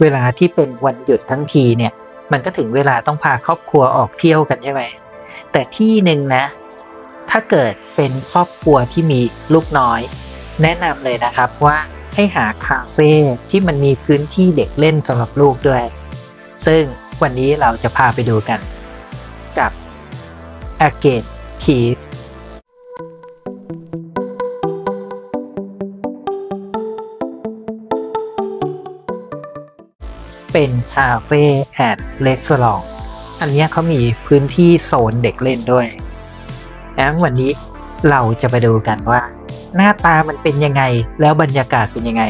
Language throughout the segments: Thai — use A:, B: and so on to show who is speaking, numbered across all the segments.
A: เวลาที่เป็นวันหยุดทั้งทีเนี่ย มันก็ถึงเวลาต้องพาครอบครัวออกเที่ยวกันใช่ไหมแต่ที่หนึ่งนะ ถ้าเกิดเป็นครอบครัวที่มีลูกน้อย แนะนำเลยนะครับว่าให้หาคาเฟ่ที่มันมีพื้นที่เด็กเล่นสำหรับลูกด้วย ซึ่งวันนี้เราจะพาไปดูกัน กับ a g a t e Kids เป็นคาเฟ่แอดเลส a อร์อันนี้เขามีพื้นที่โซนเด็กเล่นด้วยแล้ววันนี้เราจะไปดูกันว่า หน้าตามันเป็นยังไงแล้วบรรยากาศเป็นยังไง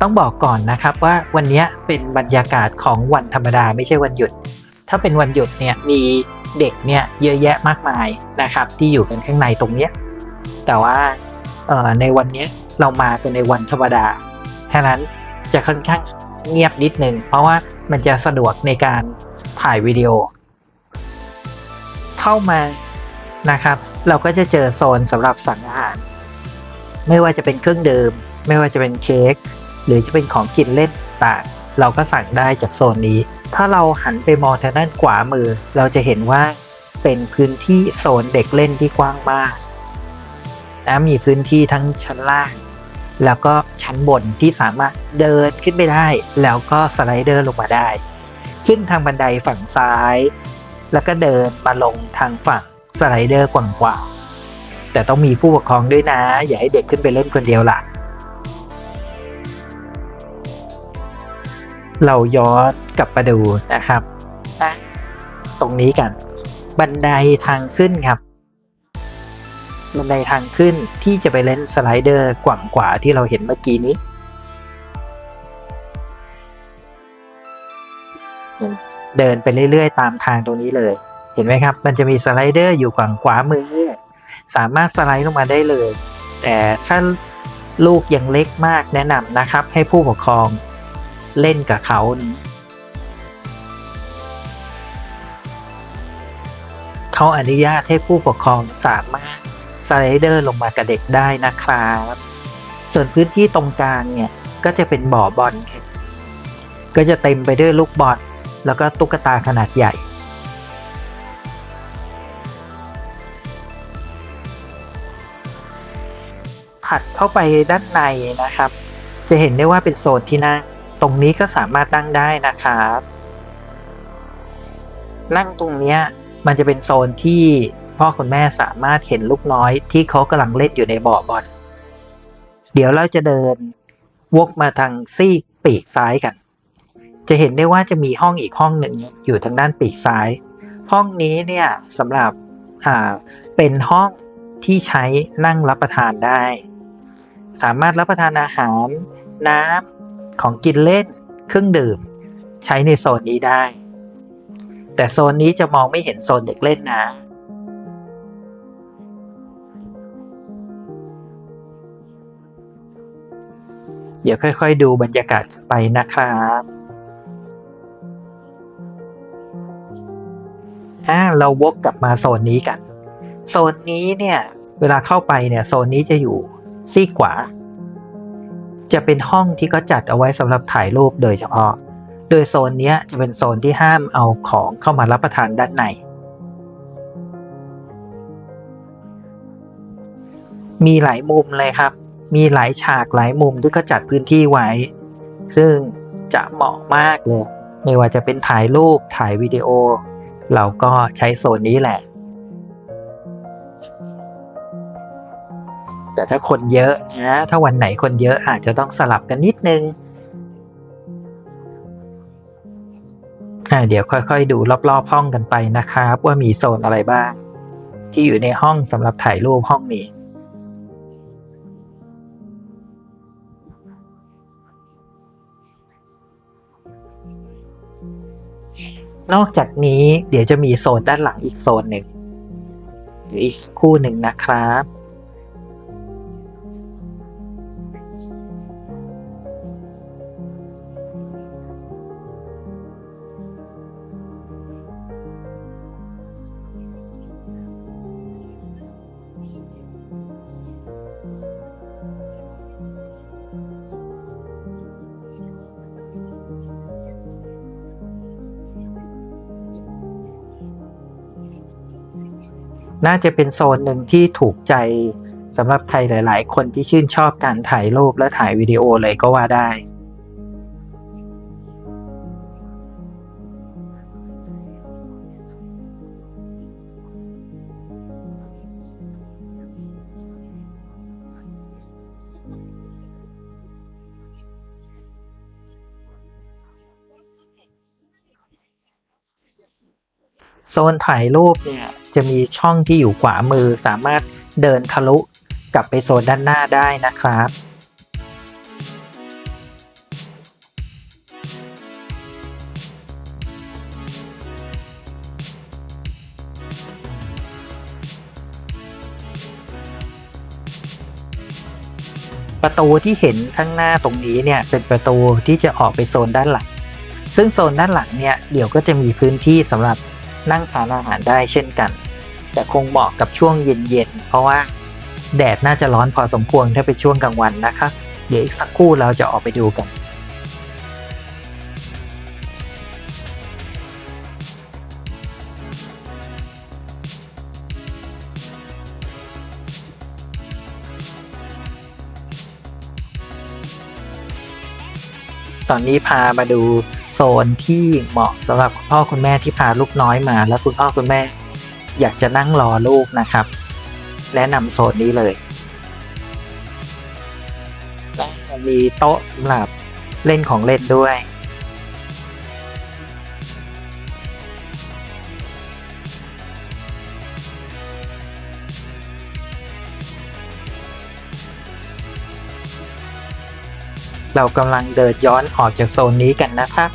A: ต้องบอกก่อนนะครับว่าวันนี้เป็นบรรยากาศของวันธรรมดาไม่ใช่วันหยุด ถ้าเป็นวันหยุดเนี่ยมีเด็กเนี่ยเยอะแยะมากมายนะครับ ที่อยู่กันข้างในตรงเนี้ยแต่ว่าในวันนี้เรามากันในวันธรรมดาฉะนั้นจะค่อนข้าง เงียบนิดนึง เพราะว่ามันจะสะดวกในการถ่ายวิดีโอ เข้ามานะครับ เราก็จะเจอโซนสำหรับสั่งอาหาร ไม่ว่าจะเป็นเครื่องดื่ม ไม่ว่าจะเป็นเค้กหรือจะเป็นของกินเล่นต่างเราก็สั่งได้จากโซนนี้ ถ้าเราหันไปมองทางด้านขวามือ เราจะเห็นว่าเป็นพื้นที่โซนเด็กเล่นที่กว้างมากนะมีพื้นที่ทั้งชั้นล่าง แล้วก็ชั้นบนที่สามารถเดินขึ้นไปได้ แล้วก็สไลเดอร์ลงมาได้ ขึ้นทางบันไดฝั่งซ้าย แล้วก็เดินมาลงทางฝั่งสไลเดอร์กว้างๆแต่ต้องมีผู้ปกครองด้วยนะ อย่าให้เด็กขึ้นไปเล่นคนเดียวล่ะ เราย้อนกลับมาดูนะครับนะตรงนี้กัน บันไดทางขึ้นครับ บันไดทางขึ้นที่จะไปเล่นสไลเดอร์กว่างกว่าที่เราเห็นเมื่อกี้นี้เดินไปเรื่อยๆ ตามทางตรงนี้เลย เห็นไหมครับ มันจะมีสไลเดอร์อยู่ฝั่งขวามือ สามารถสไลด์ลงมาได้เลย แต่ถ้าลูกยังเล็กมากแนะนำนะครับ ให้ผู้ปกครองเล่นกับเขานี้เขาอนุญาตให้ผู้ปกครองสามารถ สไลเดอร์ลงมากับเด็กได้นะครับ ส่วนพื้นที่ตรงกลางเนี่ยก็จะเป็นบ่อบอลครับก็จะเต็มไปด้วยลูกบอลแล้วก็ตุ๊กตาขนาดใหญ่ ถัดเข้าไปด้านในนะครับ จะเห็นได้ว่าเป็นโซนที่นั่งตรงนี้ก็สามารถนั่งได้นะครับ นั่งตรงเนี้ยมันจะเป็นโซนที่ พ่อคุณแม่สามารถเห็นลูกน้อยที่เขากำลังเล่นอยู่ในบ่อบอล เดี๋ยวเราจะเดินวกมาทางซีกปีกซ้ายกัน จะเห็นได้ว่าจะมีห้องอีกห้องหนึ่งอยู่ทางด้านปีกซ้าย ห้องนี้เนี่ยสำหรับอ่าเป็นห้องที่ใช้นั่งรับประทานได้ สามารถรับประทานอาหาร น้ำของกินเล่น เครื่องดื่ม ใช้ในโซนนี้ได้ แต่โซนนี้จะมองไม่เห็นโซนเด็กเล่นนะ เดี๋ยวค่อย ๆ ดูบรรยากาศไปนะครับอ่าเราวกกลับมาโซนนี้กัน โซนนี้เนี่ย เวลาเข้าไปเนี่ย โซนนี้จะอยู่ซีกขวา จะเป็นห้องที่เขาจัดเอาไว้สำหรับถ่ายรูปโดยเฉพาะ โดยโซนเนี้ยจะเป็นโซนที่ห้ามเอาของเข้ามารับประทานด้านใน มีหลายมุมเลยครับ มีหลายฉากหลายมุมที่เขาจัดพื้นที่ไว้ ซึ่งจะเหมาะมากเลย ไม่ว่าจะเป็นถ่ายรูปถ่ายวิดีโอ เราก็ใช้โซนนี้แหละ แต่ถ้าคนเยอะนะถ้าวันไหนคนเยอะอาจจะต้องสลับกันนิดนึงเดี๋ยวค่อยๆ ดูรอบๆห้องกันไปนะครับ ว่ามีโซนอะไรบ้าง ที่อยู่ในห้องสำหรับถ่ายรูปห้องนี้ นอกจากนี้เดี๋ยวจะมีโซนด้านหลังอีกโซนหนึ่งอีกคู่หนึ่งนะครับ น่าจะเป็นโซนหนึ่งที่ถูกใจสำหรับใครหลาย ๆ คนที่ชื่นชอบการถ่ายรูปและถ่ายวิดีโอเลยก็ว่าได้ โซนถ่ายรูปเนี่ย จะมีช่องที่อยู่ขวามือสามารถเดินทะลุกลับไปโซนด้านหน้าได้นะครับประตูที่เห็นข้างหน้าตรงนี้เนี่ยเป็นประตูที่จะออกไปโซนด้านหลัง ซึ่งโซนด้านหลังเนี่ยเดี๋ยวก็จะมีพื้นที่สำหรับนั่งทานอาหารได้เช่นกัน แต่คงเหมาะกับช่วงเย็นๆ เพราะว่าแดดน่าจะร้อนพอสมควรถ้าเป็นช่วงกลางวันนะครับเดี๋ยวอีกสักครู่เราจะออกไปดูกันตอนนี้พามาดูโซนที่เหมาะสำหรับคุณพ่อคุณแม่ที่พาลูกน้อยมา แล้วคุณพ่อคุณแม่ อยากจะนั่งรอลูกนะครับ แนะนำโซนนี้เลยและมีโต๊ะสำหรับเล่นของเล่นด้วย เรากำลังเดินย้อนออกจากโซนนี้กันนะครับ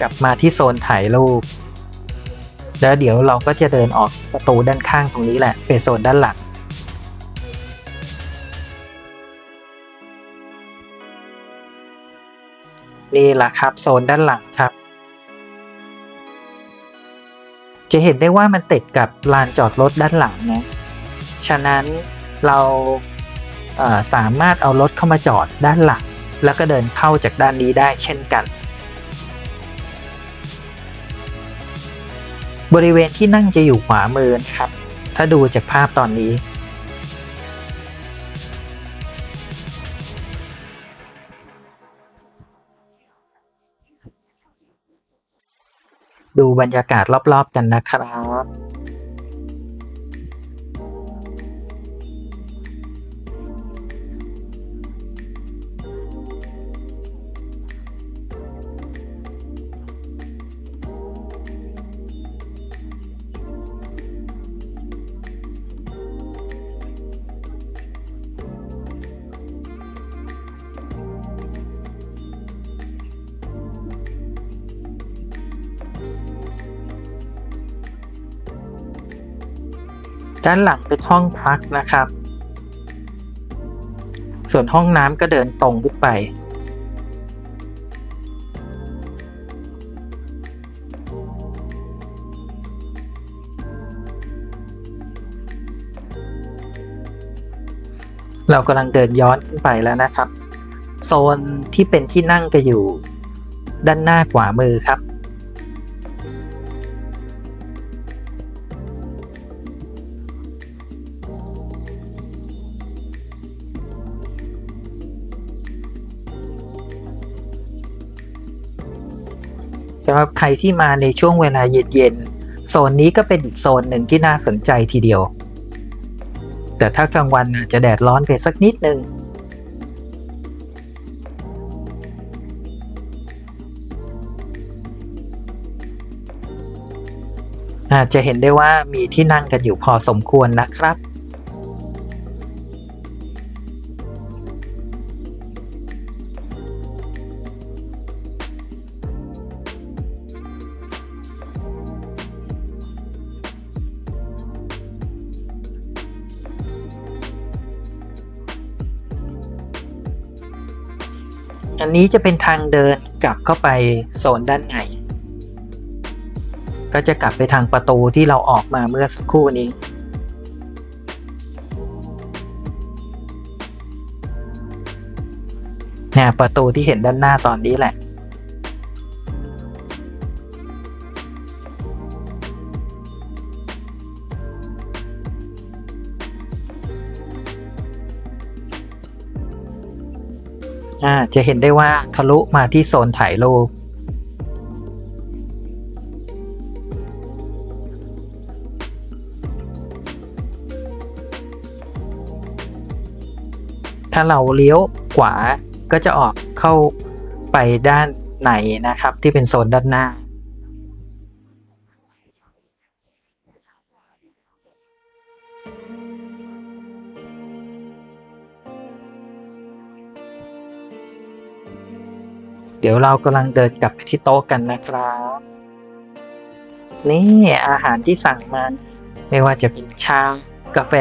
A: กลับมาที่โซนถ่ายรูป แล้วเดี๋ยวเราก็จะเดินออกประตูด้านข้างตรงนี้แหละเป็นโซนด้านหลังนี่แหละครับโซนด้านหลังครับ จะเห็นได้ว่ามันติดกับลานจอดรถด้านหลังนะฉะนั้นเราเอ่อสามารถเอารถเข้ามาจอดด้านหลัง แล้วก็เดินเข้าจากด้านนี้ได้เช่นกัน บริเวณที่นั่งจะอยู่ขวามือนะครับ ถ้าดูจากภาพตอนนี้ดูบรรยากาศรอบๆกันนะครับ ด้านหลังเป็นห้องพักนะครับ ส่วนห้องน้ำก็เดินตรงขึ้นไป เรากำลังเดินย้อนขึ้นไปแล้วนะครับ โซนที่เป็นที่นั่งจะอยู่ ด้านหน้าขวามือครับำหรับใครที่มาในช่วงเวลาเย็นๆโซนนี้ก็เป็นอีกโซนหนึ่งที่น่าสนใจทีเดียว แต่ถ้ากลางวันอาจจะแดดร้อนไปสักนิดนึงอาจจะเห็นได้ว่ามีที่นั่งกันอยู่พอสมควรนะครับ อันนี้จะเป็นทางเดินกลับเข้าไปโซนด้านในก็จะกลับไปทางประตูที่เราออกมาเมื่อสักครู่นี้ เนี่ยประตูที่เห็นด้านหน้าตอนนี้แหละ อ่าจะเห็นได้ว่าทะลุมาที่โซนถ่ายรูปถ้าเราเลี้ยวขวาก็จะออกเข้าไปด้านไหนนะครับ ที่เป็นโซนด้านหน้า ดี๋ยวเรากำลังเดินกลับไปที่โต๊ะกันนะครับ นี่อาหารที่สั่งมาไม่ว่าจะเป็นชากาแฟ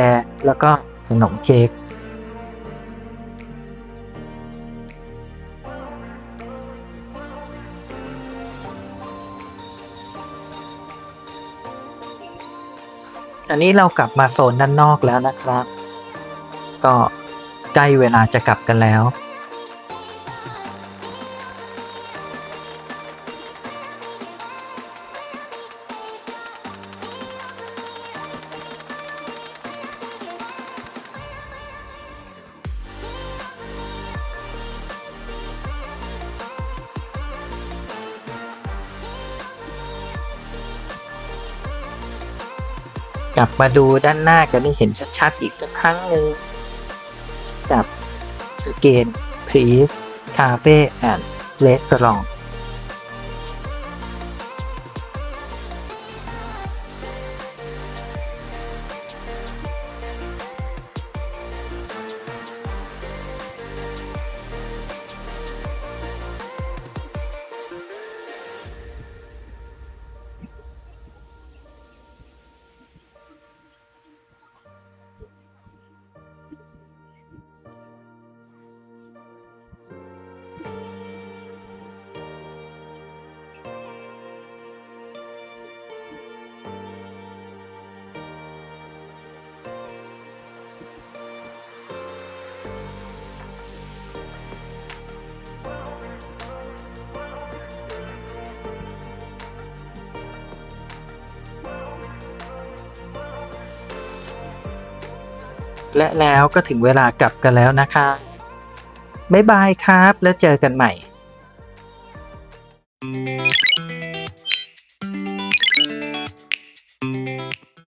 A: แล้วก็ขนมเค้กอันนี้เรากลับมาโซนด้านนอกแล้วนะครับ ก็ใกล้เวลาจะกลับกันแล้ว กลับมาดูด้านหน้ากันให้เห็นชัดๆ อีกสักครั้งหนึ่งกับเกณฑ์ Please Cafe and Restaurant และแล้วก็ถึงเวลากลับกันแล้วนะคะ บ๊ายบายครับ แล้วเจอกันใหม่